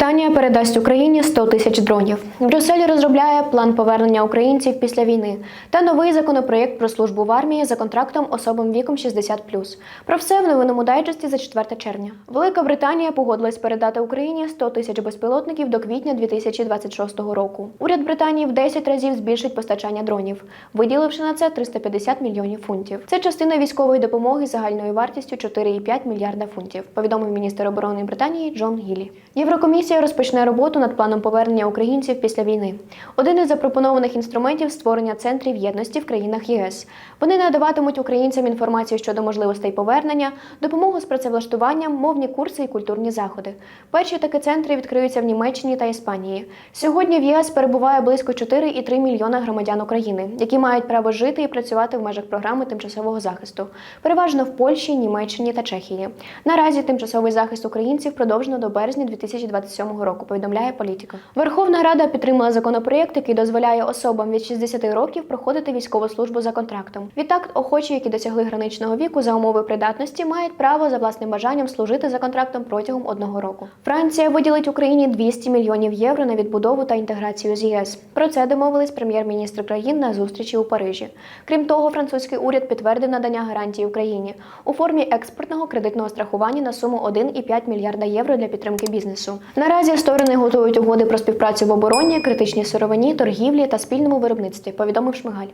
Британія передасть Україні 100 тисяч дронів. Брюссель розробляє план повернення українців після війни та новий законопроєкт про службу в армії за контрактом особам віком 60+. Про все в новинному дайджесті за 4 червня. Велика Британія погодилась передати Україні 100 тисяч безпілотників до квітня 2026 року. Уряд Британії в 10 разів збільшить постачання дронів, виділивши на це 350 мільйонів фунтів. Це частина військової допомоги загальною вартістю 4,5 мільярда фунтів, повідомив міністр оборони Британії Джон Гілі. Єврокомісія розпочне роботу над планом повернення українців після війни. Один із запропонованих інструментів створення центрів єдності в країнах ЄС. Вони надаватимуть українцям інформацію щодо можливостей повернення, допомогу з працевлаштуванням, мовні курси і культурні заходи. Перші такі центри відкриються в Німеччині та Іспанії. Сьогодні в ЄС перебуває близько 4,3 мільйона громадян України, які мають право жити і працювати в межах програми тимчасового захисту, переважно в Польщі, Німеччині та Чехії. Наразі тимчасовий захист українців продовжено до березня 2027 року. Повідомляє політика. Верховна Рада підтримала законопроєкт, який дозволяє особам від 60 років проходити військову службу за контрактом. Відтак, охочі, які досягли граничного віку за умови придатності, мають право за власним бажанням служити за контрактом протягом одного року. Франція виділить Україні 200 мільйонів євро на відбудову та інтеграцію з ЄС. Про це домовились прем'єр-міністр країн на зустрічі у Парижі. Крім того, французький уряд підтвердив надання гарантій Україні у формі експортного кредитного страхування на суму 1,5 мільярда євро для підтримки бізнесу. Наразі сторони готують угоди про співпрацю в обороні, критичній сировині, торгівлі та спільному виробництві. Повідомив Шмигаль.